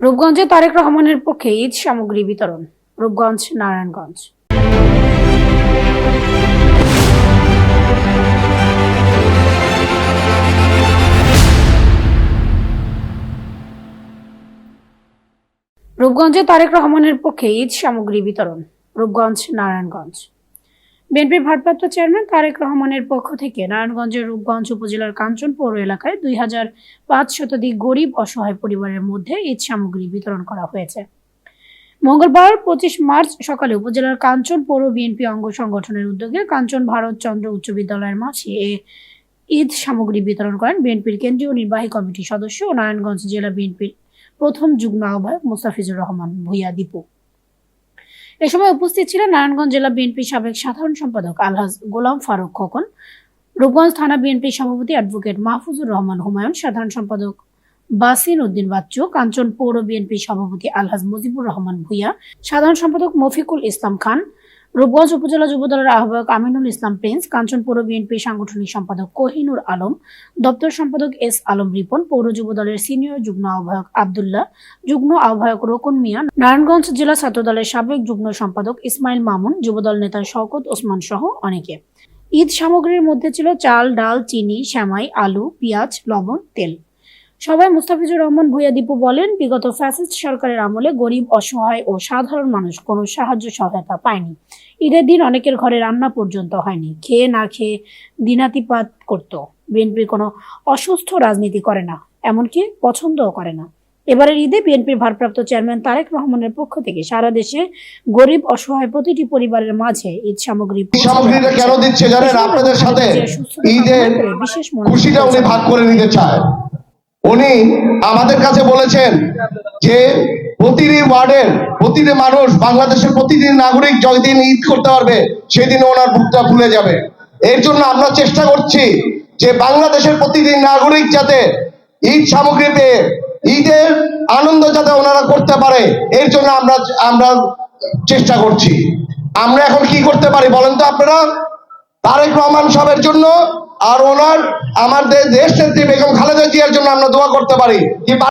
রূপগঞ্জে তারেক রহমানের পক্ষে ঈদ সামগ্রী বিতরণ, রূপগঞ্জ, নারায়ণগঞ্জ। রূপগঞ্জে তারেক রহমানের পক্ষে ঈদ সামগ্রী বিতরণ, রূপগঞ্জ, নারায়ণগঞ্জ। বিএনপির ভারপ্রাপ্ত চেয়ারম্যান তারেক রহমানের পক্ষ থেকে নারায়ণগঞ্জের রূপগঞ্জ উপজেলার কাঞ্চন পৌর এলাকায় দুই হাজার পাঁচ শতাধিক গরিব অসহায় পরিবারের মধ্যে ঈদ সামগ্রী বিতরণ করা হয়েছে। মঙ্গলবার পঁচিশ মার্চ সকালে উপজেলার কাঞ্চন পৌর বিএনপি অঙ্গ সংগঠনের উদ্যোগে কাঞ্চন ভারত চন্দ্র উচ্চ বিদ্যালয়ের মাঝে ঈদ সামগ্রী বিতরণ করেন বিএনপির কেন্দ্রীয় নির্বাহী কমিটির সদস্য ও নারায়ণগঞ্জ জেলা বিএনপির প্রথম যুগ্ম আহ্বায়ক মোস্তাফিজুর রহমান, ভুইয়া দীপু। এ সময় উপস্থিত ছিলেন নারায়ণগঞ্জ জেলা বিএনপি সাবেক সাধারণ সম্পাদক আলহাজ গোলাম ফারুক খোকন, রূপগঞ্জ থানা বিএনপি সভাপতি অ্যাডভোকেট মাহফুজুর রহমান হুমায়ুন, সাধারণ সম্পাদক বাসিন উদ্দিন বাচ্চু, কাঞ্চন পৌর বিএনপি সভাপতি আলহাজ মুজিবুর রহমান ভুইয়া, সাধারণ সম্পাদক মফিকুল ইসলাম খান রূপগঞ্জ উপজেলা যুবদলের আহ্বায়ক আমিনুল ইসলাম প্রিন্স, কাঞ্চন পৌর বিএনপি সাংগঠনিক সম্পাদক কোহিনুর আলম, দপ্তর সম্পাদক এস আলম রিপন, পৌর যুবদলের সিনিয়র যুগ্ম আহ্বায়ক আবদুল্লাহ, যুগ্ম আহ্বায়ক রোকন মিয়া নারায়ণগঞ্জ জেলা ছাত্রদলের সাবেক যুগ্ম সম্পাদক ইসমাইল মামুন যুবদল নেতা শওকত ওসমান সহ অনেকে। ঈদ সামগ্রীর মধ্যে ছিল চাল, ডাল, চিনি শ্যামাই আলু, পেঁয়াজ, লবণ, তেল। সবাই মুস্তাফিজুর রহমান ভুইয়া দীপু বলেন বিগত ফ্যাসিস্ট সরকারের আমলে গরিব অসহায় ও সাধারণ মানুষ কোনো সাহায্য সহায়তা পায়নি। ঈদের দিন অনেকের ঘরে রান্না পর্যন্ত হয়নি। খেয়ে না খেয়ে দিনাতিপাত করত। বিএনপির কোনো অসুস্থ রাজনীতি করে না এমনকি পছন্দও করে না। এবারের ঈদে বিএনপির ভারপ্রাপ্ত চেয়ারম্যান তারেক রহমানের পক্ষ থেকে সারা দেশে গরিব অসহায় প্রতিটি পরিবারের মাঝে ঈদ সামগ্রী সামগ্রীটা কেন দিচ্ছে জানেন? আপনাদের সাথে ঈদের বিশেষ খুশিটা উনি ভাগ করে নিতে চায়। উনি আমাদের কাছে বলেছেন যে প্রতিটি ওয়ার্ডের প্রতিটি মানুষ বাংলাদেশের প্রতিটি নাগরিক যেদিন ঈদ করতে পারবে, সেদিন ওনার বুকটা ভুলে যাবে। এর জন্য আমরা চেষ্টা করছি যে বাংলাদেশের প্রতিটি নাগরিক যাতে ঈদ সামগ্রী পেয়ে, ঈদের আনন্দ যাতে ওনারা করতে পারে, এর জন্য আমরা আমরা চেষ্টা করছি। আমরা এখন কি করতে পারি বলেন তো আপনারা? তারেক রহমান সাহেবের জন্য আর ওনার আমাদের দেশ নেত্রী বেগম খালেদা জিয়ার জন্য আমরা দোয়া করতে পারি।